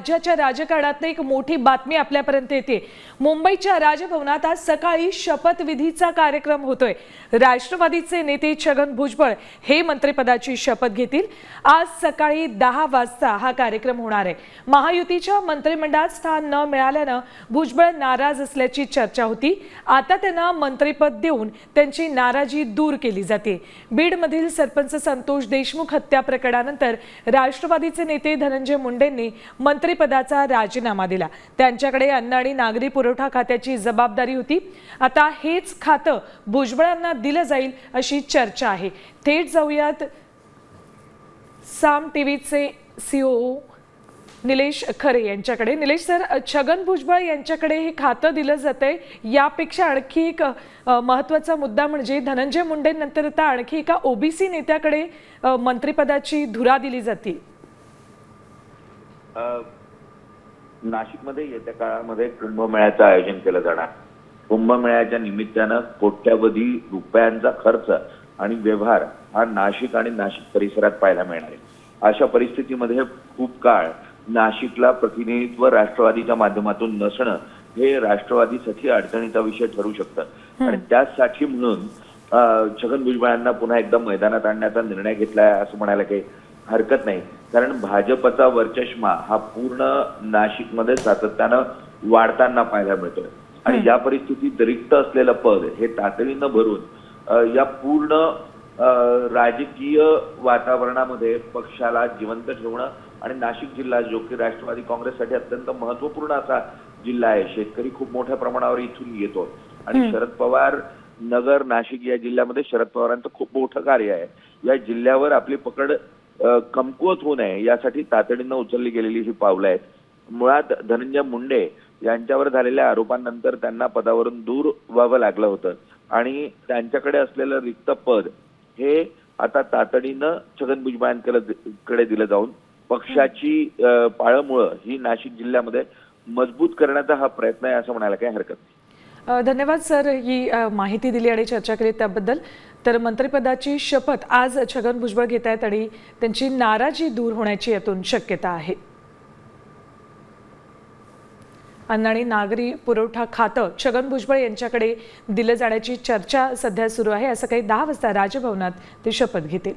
राज्याच्या राजकारणात एक मोठी बातमी आपल्यापर्यंत येते. मुंबईच्या राजभवनात आज सकाळी शपथविधीचा कार्यक्रम होतोय. राष्ट्रवादीचे नेते छगन भुजबळ हे मंत्रिपदाची शपथ घेतील. आज सकाळी दहा वाजता हा कार्यक्रम होणार आहे. महायुतीच्या मंत्रिमंडळात स्थान न मिळाल्यानं भुजबळ नाराज असल्याची चर्चा होती. आता त्यांना मंत्रिपद देऊन त्यांची नाराजी दूर केली जाते. बीडमधील सरपंच संतोष देशमुख हत्या प्रकरणानंतर राष्ट्रवादीचे नेते धनंजय मुंडेंनी मंत्री मंत्रिपदाचा राजीनामा दिला. त्यांच्याकडे अन्न आणि नागरी पुरवठा खात्याची जबाबदारी होती. आता हेच खातं भुजबळांना दिलं जाईल अशी चर्चा आहे. थेट जाऊयात. साम टीव्हीचे सीओ निलेश खरे यांच्याकडे. निलेश सर छगन भुजबळ यांच्याकडे हे खातं दिलं जातंय. यापेक्षा आणखी एक महत्त्वाचा महत्त्वाचा मुद्दा म्हणजे धनंजय मुंडेंनंतर आता आणखी एका ओबीसी नेत्याकडे मंत्रिपदाची धुरा दिली जाते. नाशिकमध्ये येत्या काळामध्ये कुंभमेळ्याचं आयोजन केलं जाणार. कुंभमेळ्याच्या निमित्तानं कोट्यावधी रुपयांचा खर्च आणि व्यवहार हा नाशिक आणि नाशिक परिसरात पाहायला मिळणार आहे. अशा परिस्थितीमध्ये खूप काळ नाशिकला प्रतिनिधित्व राष्ट्रवादीच्या माध्यमातून नसणं हे राष्ट्रवादीसाठी अडचणीचा विषय ठरू शकतं. आणि त्यासाठी म्हणून छगन भुजबळांना पुन्हा एकदा मैदानात आणण्याचा निर्णय घेतलाय असं म्हणायला काही हरकत नाही. कारण भाजपचा वर्चष्मा हा पूर्ण नाशिकमध्ये सातत्यानं वाढताना पाहायला मिळतोय. आणि या परिस्थितीत रिक्त असलेलं पद हे तातडीनं भरून या पूर्ण राजकीय वातावरणामध्ये पक्षाला जिवंत ठेवणं आणि नाशिक जिल्हा जो की राष्ट्रवादी काँग्रेससाठी अत्यंत महत्त्वपूर्ण असा जिल्हा आहे शेतकरी खूप मोठ्या प्रमाणावर इथून येतो. आणि शरद पवार नगर नाशिक या जिल्ह्यामध्ये शरद पवारांचं खूप मोठं कार्य आहे. या जिल्ह्यावर आपली पकड कमकुवत होऊ नये. यासाठी तातडीनं उचलली गेलेली ही पावलं आहेत. मुळात धनंजय मुंडे यांच्यावर झालेल्या आरोपांनंतर त्यांना पदावरून दूर व्हावं लागलं होतं. आणि त्यांच्याकडे असलेलं रिक्त पद हे आता तातडीनं छगन भुजबळांकडे कडे दिलं जाऊन पक्षाची पाळंमुळं ही नाशिक जिल्ह्यामध्ये मजबूत करण्याचा हा प्रयत्न आहे असं म्हणायला काही हरकत नाही. धन्यवाद सर ही माहिती दिली आणि चर्चा केली त्याबद्दल. तर मंत्रिपदाची शपथ आज छगन भुजबळ घेत आहेत आणि त्यांची नाराजी दूर होण्याची यातून शक्यता आहे. अन्न आणि नागरी पुरवठा खातं छगन भुजबळ यांच्याकडे दिलं जाण्याची चर्चा सध्या सुरू आहे. असं काही दहा वाजता राजभवनात ते शपथ घेतील.